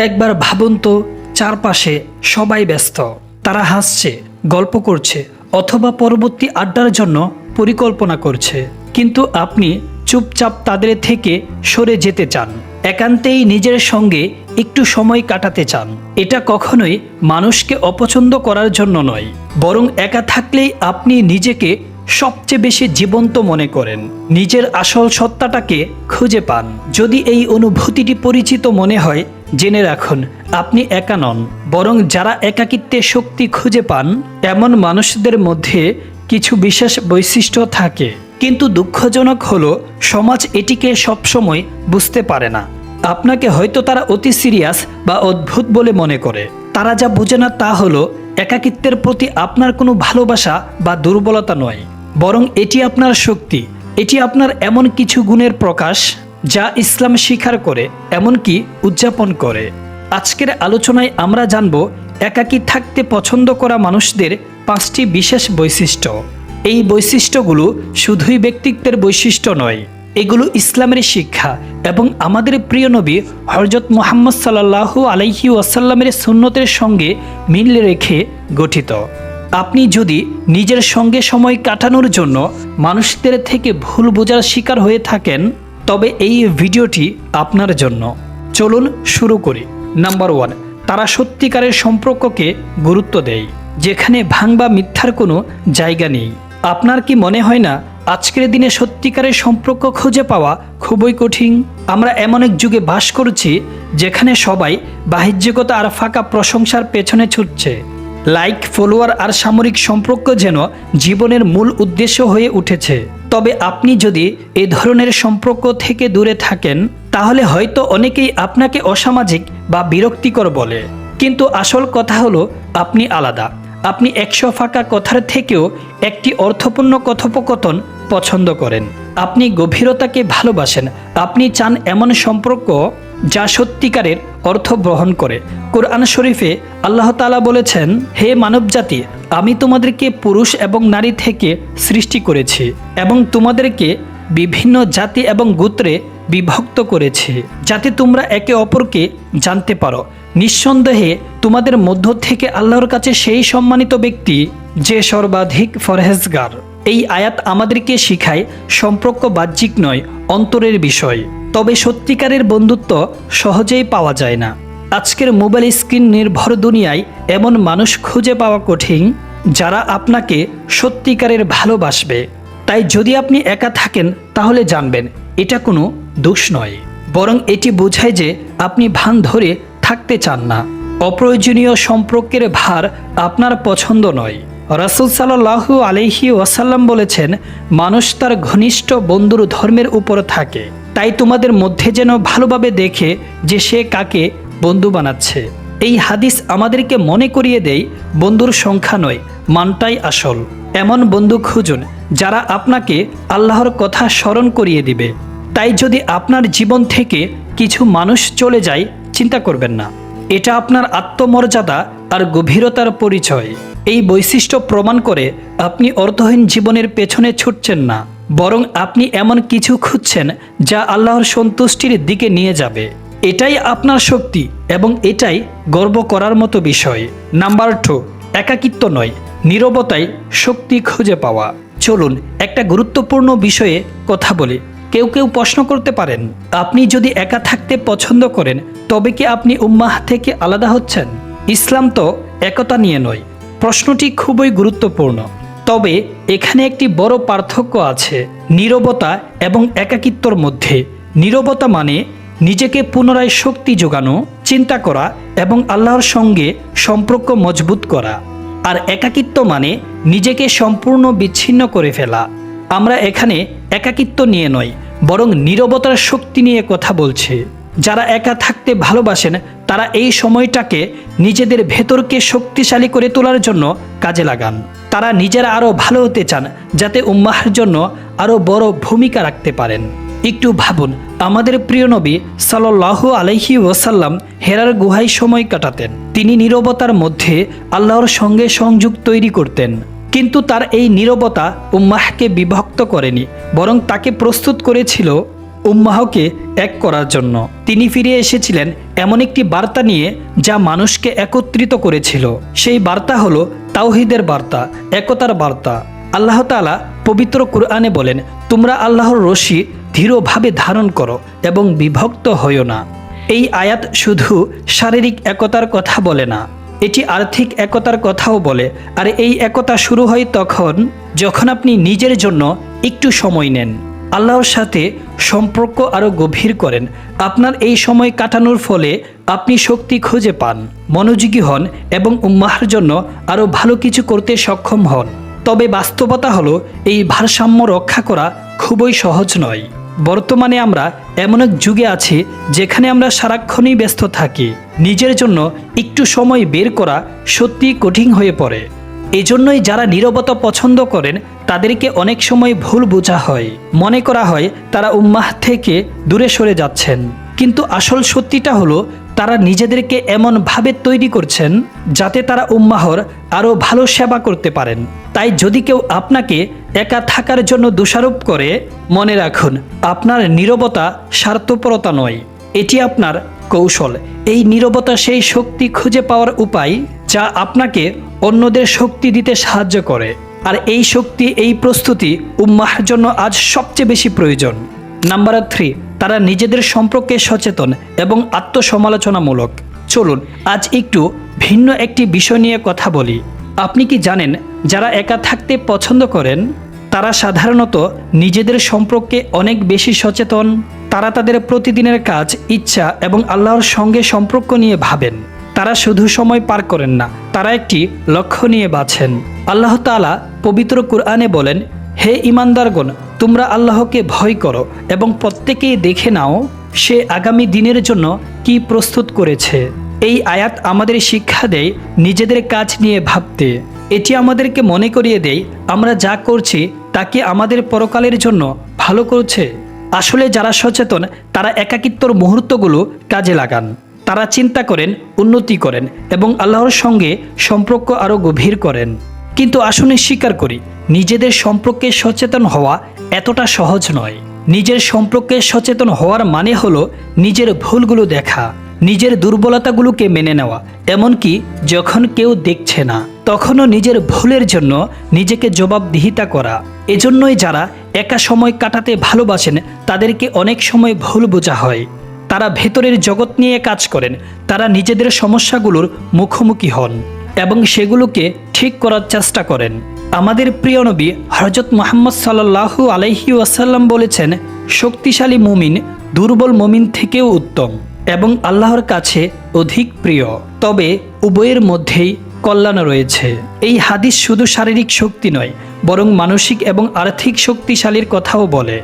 একবার ভাবুন তো, চারপাশে সবাই ব্যস্ত। তারা হাসছে, গল্প করছে, অথবা পরবর্তী আড্ডার জন্য পরিকল্পনা করছে। কিন্তু আপনি চুপচাপ তাদের থেকে সরে যেতে চান। একান্তেই নিজের সঙ্গে একটু সময় কাটাতে চান। এটা কখনোই মানুষকে অপছন্দ করার জন্য নয়। বরং একা থাকলেই আপনি নিজেকে সবচেয়ে বেশি জীবন্ত মনে করেন। নিজের আসল সত্তাটাকে খুঁজে পান। যদি এই অনুভূতিটি পরিচিত মনে হয়, জেনে রাখুন, আপনি একা নন। বরং যারা একাকিত্বে শক্তি খুঁজে পান, এমন মানুষদের মধ্যে কিছু বিশেষ বৈশিষ্ট্য থাকে। কিন্তু দুঃখজনক হলো, সমাজ এটিকে সবসময় বুঝতে পারে না। আপনাকে হয়তো তারা অতি সিরিয়াস বা অদ্ভুত বলে মনে করে। তারা যা বোঝে না তা হলো, একাকিত্বের প্রতি আপনার কোনো ভালোবাসা বা দুর্বলতা নয়। বরং এটি আপনার শক্তি। এটি আপনার এমন কিছু গুণের প্রকাশ যা ইসলাম স্বীকার করে, এমনকি উদযাপন করে। আজকের আলোচনায় আমরা জানব একাকী থাকতে পছন্দ করা মানুষদের পাঁচটি বিশেষ বৈশিষ্ট্য। এই বৈশিষ্ট্যগুলো শুধুই ব্যক্তিত্বের বৈশিষ্ট্য নয়, এগুলো ইসলামের শিক্ষা এবং আমাদের প্রিয় নবী হরজত মোহাম্মদ সাল্লাহু আলাইহি ওয়াসাল্লামের সুন্নতের সঙ্গে মিল রেখে গঠিত। আপনি যদি নিজের সঙ্গে সময় কাটানোর জন্য মানুষদের থেকে ভুল বোঝার শিকার হয়ে থাকেন, তবে এই ভিডিওটি আপনার জন্য। চলুন শুরু করি। নাম্বার ওয়ান, তারা সত্যিকারের সম্পর্ককে গুরুত্ব দেয়, যেখানে ভাঙ বা মিথ্যার কোনো জায়গা নেই। আপনার কি মনে হয় না, আজকের দিনে সত্যিকারের সম্পর্ক খুঁজে পাওয়া খুবই কঠিন? আমরা এমন এক যুগে বাস করছি, যেখানে সবাই বাহ্যিকতা আর ফাঁকা প্রশংসার পেছনে ছুটছে। লাইক, ফলোয়ার আর সামরিক সম্পর্ক যেন জীবনের মূল উদ্দেশ্য হয়ে উঠেছে। তবে আপনি যদি এ ধরনের সম্পর্ক থেকে দূরে থাকেন, তাহলে হয়তো অনেকেই আপনাকে অসামাজিক বা বিরক্তিকর বলে। কিন্তু আসল কথা হলো, আপনি আলাদা। আপনি একশো ফাঁকা কথার থেকেও একটি অর্থপূর্ণ কথোপকথন পছন্দ করেন। আপনি গভীরতাকে ভালোবাসেন। আপনি চান এমন সম্পর্ক যা সত্যিকারের অর্থ বহন করে। কোরআন শরীফে আল্লাহ তালা বলেছেন, হে মানবজাতি, আমি তোমাদেরকে পুরুষ এবং নারী থেকে সৃষ্টি করেছি এবং তোমাদেরকে বিভিন্ন জাতি এবং গোত্রে বিভক্ত করেছি, যাতে তোমরা একে অপরকে জানতে পারো। নিঃসন্দেহে, তোমাদের মধ্য থেকে আল্লাহর কাছে সেই সম্মানিত ব্যক্তি যে সর্বাধিক ফরহেজগার। এই আয়াত আমাদেরকে শিখায় সম্পর্ক বাহ্যিক নয়, অন্তরের বিষয়। তবে সত্যিকারের বন্ধুত্ব সহজেই পাওয়া যায় না। আজকের মোবাইল স্ক্রিন নির্ভর দুনিয়ায় এমন মানুষ খুঁজে পাওয়া কঠিন, যারা আপনাকে সত্যিকারের ভালোবাসবে। তাই যদি আপনি একা থাকেন, তাহলে জানবেন, এটা কোনো দোষ নয়। বরং এটি বোঝায় যে আপনি ভান ধরে থাকতে চান না। অপ্রয়োজনীয় সম্পর্কের ভার আপনার পছন্দ নয়। রাসুল সাল্লাহু আলহি ওয়াসাল্লাম বলেছেন, মানুষ তার ঘনিষ্ঠ বন্ধুর ধর্মের উপর থাকে। তাই তোমাদের মধ্যে যেন ভালোভাবে দেখে যে সে কাকে বন্ধু বানাচ্ছে। এই হাদিস আমাদেরকে মনে করিয়ে দেয়, বন্ধুর সংখ্যা নয়, মানটাই আসল। এমন বন্ধু খুঁজুন, যারা আপনাকে আল্লাহর কথা স্মরণ করিয়ে দিবে। তাই যদি আপনার জীবন থেকে কিছু মানুষ চলে যায়, চিন্তা করবেন না। এটা আপনার আত্মমর্যাদা আর গভীরতার পরিচয়। এই বৈশিষ্ট্য প্রমাণ করে আপনি অর্থহীন জীবনের পেছনে ছুটছেন না, বরং আপনি এমন কিছু খুঁজছেন যা আল্লাহর সন্তুষ্টির দিকে নিয়ে যাবে। এটাই আপনার শক্তি এবং এটাই গর্ব করার মতো বিষয়। নাম্বার টু, একাকিত্ব নয়, নীরবতায় শক্তি খুঁজে পাওয়া। চলুন একটা গুরুত্বপূর্ণ বিষয়ে কথা বলি। কেউ কেউ প্রশ্ন করতে পারেন, আপনি যদি একা থাকতে পছন্দ করেন, তবে কি আপনি উম্মাহ থেকে আলাদা হচ্ছেন? ইসলাম তো একতা নিয়ে নয় প্রশ্নটি খুবই গুরুত্বপূর্ণ। তবে এখানে একটি বড় পার্থক্য আছে, নীরবতা এবং একাকিত্বর মধ্যে। নীরবতা মানে নিজেকে পুনরায় শক্তি যোগানো, চিন্তা করা এবং আল্লাহর সঙ্গে সম্পর্ক মজবুত করা। আর একাকিত্ব মানে নিজেকে সম্পূর্ণ বিচ্ছিন্ন করে ফেলা। আমরা এখানে একাকিত্ব নিয়ে নয় বরং নীরবতার শক্তি নিয়ে কথা বলছি। যারা একা থাকতে ভালোবাসেন, তারা এই সময়টাকে নিজেদের ভেতরকে শক্তিশালী করে তোলার জন্য কাজে লাগান। তারা নিজেরা আরও ভালো হতে চান, যাতে উম্মাহের জন্য আরও বড় ভূমিকা রাখতে পারেন। একটু ভাবুন, আমাদের প্রিয় নবী সাল্লাহ আলহি ওসাল্লাম হেরার গুহায় সময় কাটাতেন। তিনি নীরবতার মধ্যে আল্লাহর সঙ্গে সংযোগ তৈরি করতেন। কিন্তু তার এই নীরবতা উম্মাহকে বিভক্ত করেনি, বরং তাকে প্রস্তুত করেছিল উম্মাহকে এক করার জন্য। তিনি ফিরে এসেছিলেন এমন একটি বার্তা নিয়ে যা মানুষকে একত্রিত করেছিল। সেই বার্তা হলো তাওহিদের বার্তা, একতার বার্তা। আল্লাহ তাআলা পবিত্র কুরআনে বলেন, তোমরা আল্লাহর রশি ধীরভাবে ধারণ করো এবং বিভক্ত হইও না। এই আয়াত শুধু শারীরিক একতার কথা বলে না, এটি আর্থিক একতার কথাও বলে। আর এই একতা শুরু হয় তখন যখন আপনি নিজের জন্য একটু সময় নেন। আল্লাহর সাথে সম্পর্ক আরও গভীর করেন। আপনার এই সময় কাটানোর ফলে আপনি শক্তি খুঁজে পান, মনোযোগী হন এবং উম্মাহার জন্য আরও ভালো কিছু করতে সক্ষম হন। তবে বাস্তবতা হলো, এই ভারসাম্য রক্ষা করা খুবই সহজ নয়। বর্তমানে আমরা এমন এক যুগে আছি, যেখানে আমরা সারাক্ষণই ব্যস্ত থাকি। নিজের জন্য একটু সময় বের করা সত্যি কঠিন হয়ে পড়ে। এজন্যই যারা নীরবতা পছন্দ করেন তাদেরকে অনেক সময় ভুল বোঝা হয়। মনে করা হয় তারা উম্মাহ থেকে দূরে সরে যাচ্ছেন। কিন্তু আসল সত্যিটা হলো, তারা নিজেদেরকে এমনভাবে তৈরি করছেন যাতে তারা উম্মাহর আরও ভালো সেবা করতে পারেন। তাই যদি কেউ আপনাকে একা থাকার জন্য দোষারোপ করে, মনে রাখুন, আপনার নীরবতা স্বার্থপরতা নয়। এটি আপনার কৌশল। এই নীরবতা সেই শক্তি খুঁজে পাওয়ার উপায় যা আপনাকে অন্যদের শক্তি দিতে সাহায্য করে। আর এই শক্তি, এই প্রস্তুতি উম্মাহর জন্য আজ সবচেয়ে বেশি প্রয়োজন। নাম্বার থ্রি তারা নিজেদের সম্পর্কে সচেতন এবং আত্মসমালোচনামূলক। চলুন, আজ একটু ভিন্ন একটি বিষয় নিয়ে কথা বলি। আপনি কি জানেন, যারা একা থাকতে পছন্দ করেন, তারা সাধারণত নিজেদের সম্পর্কে অনেক বেশি সচেতন। তারা তাদের প্রতিদিনের কাজ, ইচ্ছা এবং আল্লাহর সঙ্গে সম্পর্ক নিয়ে ভাবেন। তারা শুধু সময় পার করেন না, তারা একটি লক্ষ্য নিয়ে বাছেন আল্লাহ তাআলা পবিত্র কুরআনে বলেন, হে ইমানদারগণ তোমরা আল্লাহকে ভয় করো এবং প্রত্যেকেই দেখে নাও সে আগামী দিনের জন্য কি প্রস্তুত করেছে। এই আয়াত আমাদের শিক্ষা দেয় নিজেদের কাজ নিয়ে ভাবতে। এটি আমাদেরকে মনে করিয়ে দেয়, আমরা যা করছি, তাকে আমাদের পরকালের জন্য ভালো করছে। আসলে যারা সচেতন, তারা একাকিত্বর মুহূর্তগুলো কাজে লাগান। তারা চিন্তা করেন, উন্নতি করেন এবং আল্লাহর সঙ্গে সম্পর্ক আরও গভীর করেন। কিন্তু আসলে স্বীকার করি, নিজেদের সম্পর্কে সচেতন হওয়া এতটা সহজ নয়। নিজের সম্পর্কে সচেতন হওয়ার মানে হলো নিজের ভুলগুলো দেখা, নিজের দুর্বলতাগুলোকে মেনে নেওয়া। এমনকি যখন কেউ দেখছে না, তখনও নিজের ভুলের জন্য নিজেকে জবাবদিহিতা করা। এজন্যই যারা একা সময় কাটাতে ভালোবাসেন, তাদেরকে অনেক সময় ভুল বোঝা হয়। তারা ভেতরের জগৎ নিয়ে কাজ করেন, তারা নিজেদের সমস্যাগুলোর মুখোমুখি হন এবং সেগুলোকে ঠিক করার চেষ্টা করেন। আমাদের প্রিয় নবী হরজত মোহাম্মদ সাল্লাহু আলাইহি ওয়াসাল্লাম বলেছেন, শক্তিশালী মুমিন দুর্বল মুমিন থেকেও উত্তম এবং আল্লাহর কাছে অধিক প্রিয়। তবে উভয়ের মধ্যেই কল্যাণ রয়েছে। এই হাদিস শুধু শারীরিক শক্তি নয়, বরং মানসিক এবং আর্থিক শক্তিশালীর কথাও বলে।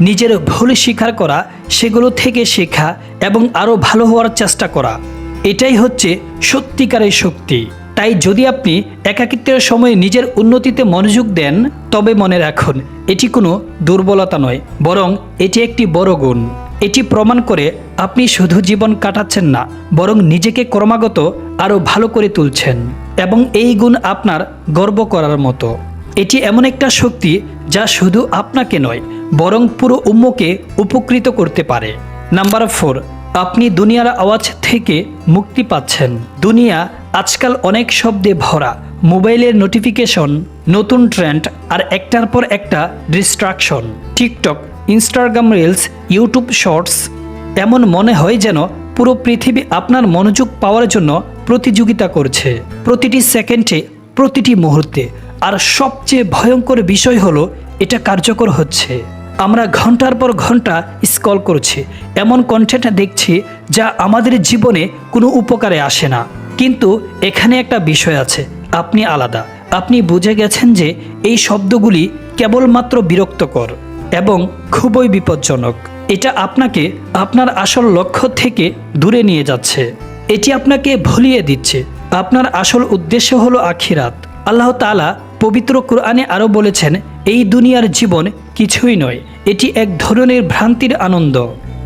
নিজের ভুল স্বীকার করা, সেগুলো থেকে শেখা এবং আরও ভালো হওয়ার চেষ্টা করা। এটাই হচ্ছে সত্যিকারের শক্তি। তাই যদি আপনি একাকিত্বের সময় নিজের উন্নতিতে মনোযোগ দেন, তবে মনে রাখুন, এটি কোনো দুর্বলতা নয়, বরং এটি একটি বড় গুণ। এটি প্রমাণ করে আপনি শুধু জীবন কাটাচ্ছেন না, বরং নিজেকে ক্রমাগত আরও ভালো করে তুলছেন। এবং এই গুণ আপনার গর্ব করার মতো। এটি এমন একটা শক্তি যা শুধু আপনাকে নয়, বরং পুরো উম্মকে উপকৃত করতে পারে। নাম্বার ফোর, আপনি দুনিয়ার আওয়াজ থেকে মুক্তি পাচ্ছেন। দুনিয়া আজকাল অনেক শব্দে ভরা, মোবাইলের নোটিফিকেশন, নতুন ট্রেন্ড আর একটার পর একটা distraction. TikTok, Instagram reels, YouTube shorts, এমন মনে হয় যেন পুরো পৃথিবী আপনার মনোযোগ পাওয়ার জন্য প্রতিযোগিতা করছে। প্রতিটি সেকেন্ডে, প্রতিটি মুহূর্তে আর সবচেয়ে ভয়ঙ্কর বিষয় হলো, এটা কার্যকর হচ্ছে। আমরা ঘণ্টার পর ঘণ্টা স্কল করছি, এমন কন্টেন্ট দেখছি যা আমাদের জীবনে কোনো উপকারে আসে না। কিন্তু এখানে একটা বিষয় আছে, আপনি আলাদা। আপনি বুঝে গেছেন যে এই শব্দগুলি কেবলমাত্র বিরক্তকর এবং খুবই বিপজ্জনক। এটা আপনাকে আপনার আসল লক্ষ্য থেকে দূরে নিয়ে যাচ্ছে। এটি আপনাকে ভুলিয়ে দিচ্ছে। আপনার আসল উদ্দেশ্য হলো আখিরাত। আল্লাহ তাআলা পবিত্র কোরআনে আরও বলেছেন, এই দুনিয়ার জীবন কিছুই নয়, এটি এক ধরনের ভ্রান্তির আনন্দ।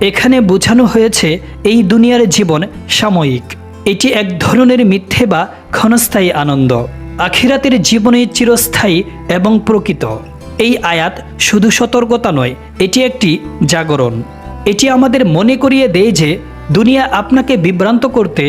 এখানে বোঝানো হয়েছে, এই দুনিয়ার জীবন সাময়িক, এটি এক ধরনের মিথ্যে বা ক্ষণস্থায়ী আনন্দ। আখিরাতের জীবনে চিরস্থায়ী এবং প্রকৃত। এই আয়াত শুধু সতর্কতা নয়, এটি একটি জাগরণ। এটি আমাদের মনে করিয়ে দেয় যে, দুনিয়া আপনাকে বিভ্রান্ত করতে,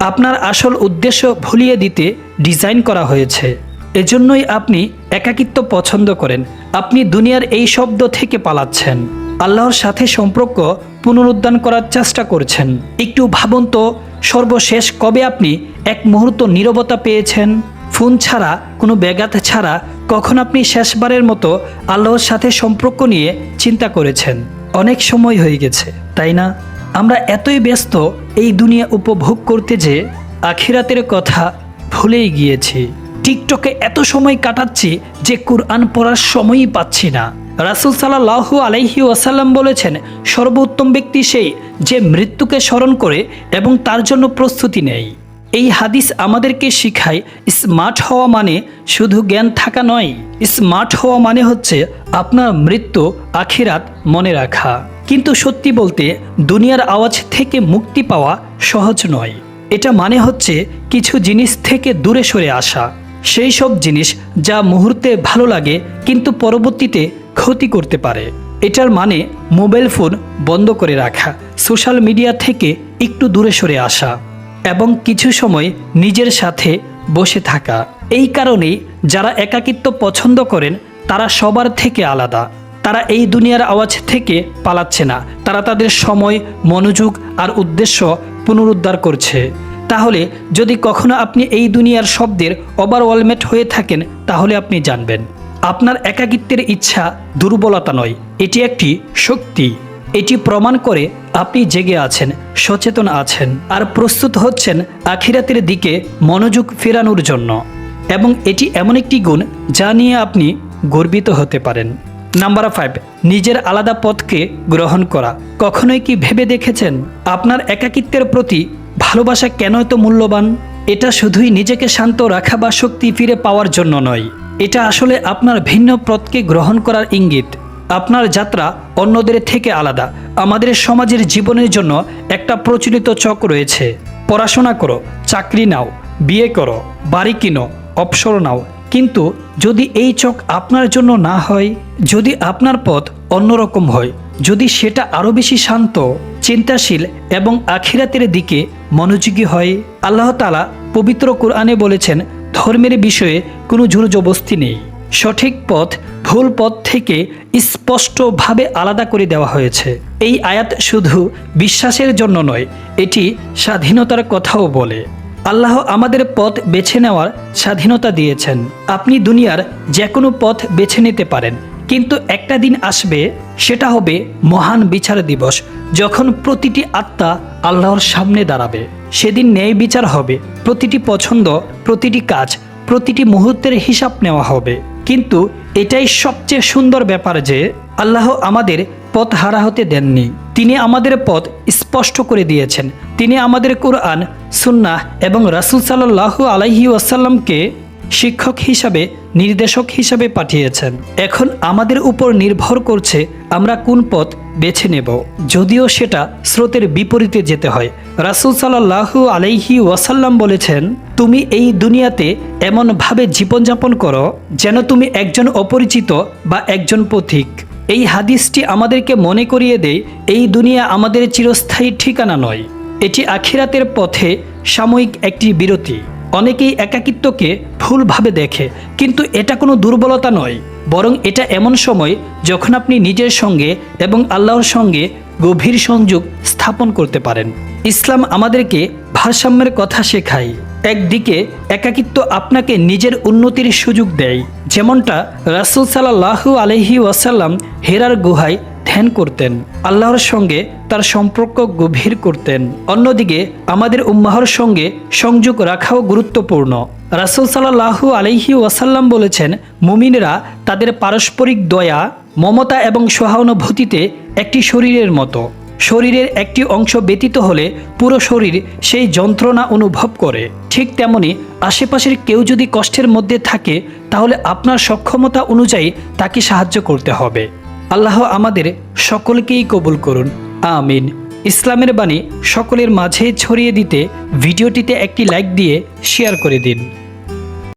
আপনার আসল উদ্দেশ্য ভুলিয়ে দিতে ডিজাইন করা হয়েছে। এজন্যই আপনি একাকিত্ব পছন্দ করেন। আপনি দুনিয়ার এই শব্দ থেকে পালাচ্ছেন। আল্লাহর সাথে সম্পর্ক পুনরুদ্ধার করার চেষ্টা করছেন। একটু ভাবুন তো, সর্বশেষ কবে আপনি এক মুহূর্ত নীরবতা পেয়েছেন? ফোন ছাড়া, কোনো ব্যাঘাত ছাড়া কখন আপনি শেষবারের মতো আল্লাহর সাথে সম্পর্ক নিয়ে চিন্তা করেছেন? অনেক সময় হয়ে গেছে, তাই না? আমরা এতই ব্যস্ত এই দুনিয়া উপভোগ করতে যে আখিরাতের কথা ভুলেই গিয়েছি। টিকটকে এত সময় কাটাচ্ছি যে কুরআন পড়ার সময়ই পাচ্ছি না। রাসুল সাল্লাহ আলাইহি ওয়াসাল্লাম বলেছেন, সর্বোত্তম ব্যক্তি সেই যে মৃত্যুকে স্মরণ করে এবং তার জন্য প্রস্তুতি নেয়। এই হাদিস আমাদেরকে শিখায়, স্মার্ট হওয়া মানে শুধু জ্ঞান থাকা নয়, স্মার্ট হওয়া মানে হচ্ছে আপনার মৃত্যু, আখিরাত মনে রাখা। কিন্তু সত্যি বলতে, দুনিয়ার আওয়াজ থেকে মুক্তি পাওয়া সহজ নয়। এটা মানে হচ্ছে কিছু জিনিস থেকে দূরে সরে আসা। সেই সব জিনিস যা মুহূর্তে ভালো লাগে কিন্তু পরবর্তীতে ক্ষতি করতে পারে। এটার মানে মোবাইল ফোন বন্ধ করে রাখা, সোশ্যাল মিডিয়া থেকে একটু দূরে সরে আসা এবং কিছু সময় নিজের সাথে বসে থাকা। এই কারণেই যারা একাকিত্ব পছন্দ করেন, তারা সবার থেকে আলাদা। তারা এই দুনিয়ার আওয়াজ থেকে পালাচ্ছে না। তারা তাদের সময়, মনোযোগ আর উদ্দেশ্য পুনরুদ্ধার করছে। তাহলে যদি কখনো আপনি এই দুনিয়ার শব্দের ওভারওয়ালমেট হয়ে থাকেন, তাহলে আপনি জানবেন, আপনার একাকিত্বের ইচ্ছা দুর্বলতা নয়, এটি একটি শক্তি। এটি প্রমাণ করে আপনি জেগে আছেন, সচেতন আছেন, আর প্রস্তুত হচ্ছেন আখিরাতের দিকে মনোযোগ ফেরানোর জন্য। এবং এটি এমন একটি গুণ যা নিয়ে আপনি গর্বিত হতে পারেন। নাম্বার ফাইভ নিজের আলাদা পথকে গ্রহণ করা। কখনোই কি ভেবে দেখেছেন? আপনার একাকিত্বের প্রতি ভালোবাসা কেন এত মূল্যবান? এটা শুধুই নিজেকে শান্ত রাখা বা শক্তি ফিরে পাওয়ার জন্য নয়। এটা আসলে আপনার ভিন্ন পথকে গ্রহণ করার ইঙ্গিত। আপনার যাত্রা অন্যদের থেকে আলাদা। আমাদের সমাজের জীবনের জন্য একটা প্রচলিত চক রয়েছে। পড়াশোনা করো, চাকরি নাও, বিয়ে করো, বাড়ি কিনো, অবসর নাও। কিন্তু যদি এই চক আপনার জন্য না হয়, যদি আপনার পথ অন্যরকম হয় যদি সেটা আরও বেশি শান্ত, চিন্তাশীল এবং আখিরাতের দিকে মনোযোগী হয়, আল্লাহ তালা পবিত্র কোরআনে বলেছেন, ধর্মের বিষয়ে কোনো জোরজবস্তি নেই। সঠিক পথ, ভুল পথ থেকে স্পষ্টভাবে আলাদা করে দেওয়া হয়েছে। এই আয়াত শুধু বিশ্বাসের জন্য নয়, এটি স্বাধীনতার কথাও বলে। আল্লাহ আমাদের পথ বেছে নেওয়ার স্বাধীনতা দিয়েছেন। আপনি দুনিয়ার যে কোনো পথ বেছে নিতে পারেন। কিন্তু একটা দিন আসবে, সেটা হবে মহান বিচার দিবস, যখন প্রতিটি আত্মা আল্লাহর সামনে দাঁড়াবে। সেদিন ন্যায় বিচার হবে, প্রতিটি পছন্দ, প্রতিটি কাজ, প্রতিটি মুহূর্তের হিসাব নেওয়া হবে। কিন্তু এটাই সবচেয়ে সুন্দর ব্যাপার যে, আল্লাহ আমাদের পথ হারা হতে দেননি। তিনি আমাদের পথ স্পষ্ট করে দিয়েছেন। তিনি আমাদের কোরআন, সুন্নাহ এবং রাসুল সাল্লাহ আলাইহি ওয়াসাল্লামকে শিক্ষক হিসাবে, নির্দেশক হিসাবে পাঠিয়েছেন। এখন আমাদের উপর নির্ভর করছে আমরা কোন পথ বেছে নেব। যদিও সেটা স্রোতের বিপরীতে যেতে হয়। রাসুল সাল্লাহু আলাইহি ওয়াসাল্লাম বলেছেন, তুমি এই দুনিয়াতে এমনভাবে জীবনযাপন করো যেন তুমি একজন অপরিচিত বা একজন পথিক। এই হাদিসটি আমাদেরকে মনে করিয়ে দেয়, এই দুনিয়া আমাদের চিরস্থায়ী ঠিকানা নয়। এটি আখিরাতের পথে সাময়িক একটি বিরতি। অনেকেই একাকিত্বকে ভুলভাবে দেখে, কিন্তু এটা কোনো দুর্বলতা নয়, বরং এটা এমন সময় যখন আপনি নিজের সঙ্গে এবং আল্লাহর সঙ্গে গভীর সংযোগ স্থাপন করতে পারেন। ইসলাম আমাদেরকে ভারসাম্যের কথা শেখায়। একদিকে একাকিত্ব আপনাকে নিজের উন্নতির সুযোগ দেয়, যেমনটা রাসুল সাল্লাহু আলহি ওয়াসাল্লাম হেরার গুহায় ধ্যান করতেন, আল্লাহর সঙ্গে তার সম্পর্ক গভীর করতেন। অন্যদিকে, আমাদের উম্মাহর সঙ্গে সংযোগ রাখাও গুরুত্বপূর্ণ। রাসুল সাল্লাহু আলহি ওয়াসাল্লাম বলেছেন, মুমিনরা তাদের পারস্পরিক দয়া, মমতা এবং সহানুভূতিতে একটি শরীরের মতো। শরীরের একটি অংশ ব্যতীত হলে পুরো শরীর সেই যন্ত্রণা অনুভব করে। ঠিক তেমনি আশেপাশের কেউ যদি কষ্টের মধ্যে থাকে, তাহলে আপনার সক্ষমতা অনুযায়ী তাকে সাহায্য করতে হবে। আল্লাহ আমাদের সকলকেই কবুল করুন। আমিন। ইসলামের বাণী সকলের মাঝে ছড়িয়ে দিতে ভিডিওটিতে একটি লাইক দিয়ে শেয়ার করে দিন।